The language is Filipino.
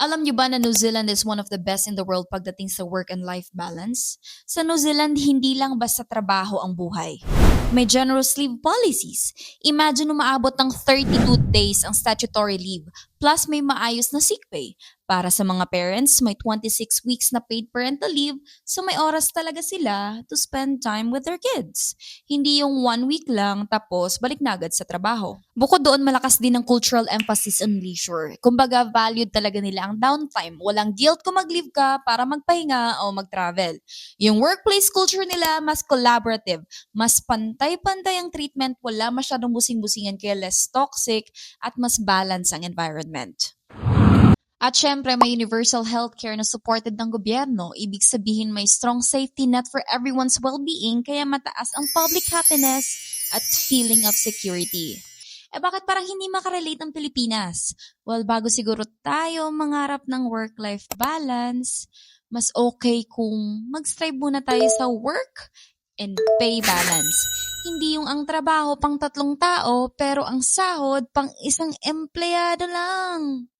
Alam niyo ba na New Zealand is one of the best in the world pagdating sa work and life balance? Sa New Zealand, hindi lang basta trabaho ang buhay. May generous leave policies. Imagine umaabot ng 32 days ang statutory leave, plus may maayos na sick pay. Para sa mga parents, may 26 weeks na paid parental leave, so may oras talaga sila to spend time with their kids. Hindi yung one week lang tapos balik na agad sa trabaho. Bukod doon, malakas din ang cultural emphasis on leisure. Kumbaga, valued talaga nila ang downtime. Walang guilt kung mag-leave ka para magpahinga o mag-travel. Yung workplace culture nila, mas collaborative. Mas pantay-pantay ang treatment, wala masyadong busing-busingan kaya less toxic at mas balance ang environment. At syempre, may universal healthcare na supported ng gobyerno. Ibig sabihin may strong safety net for everyone's well-being kaya mataas ang public happiness at feeling of security. Eh bakit parang hindi makarelate ang Pilipinas? Well, bago siguro tayo mangarap ng work-life balance, mas okay kung mag-strive muna tayo sa work and pay balance. Hindi yung ang trabaho pang tatlong tao, pero ang sahod pang isang empleyado lang.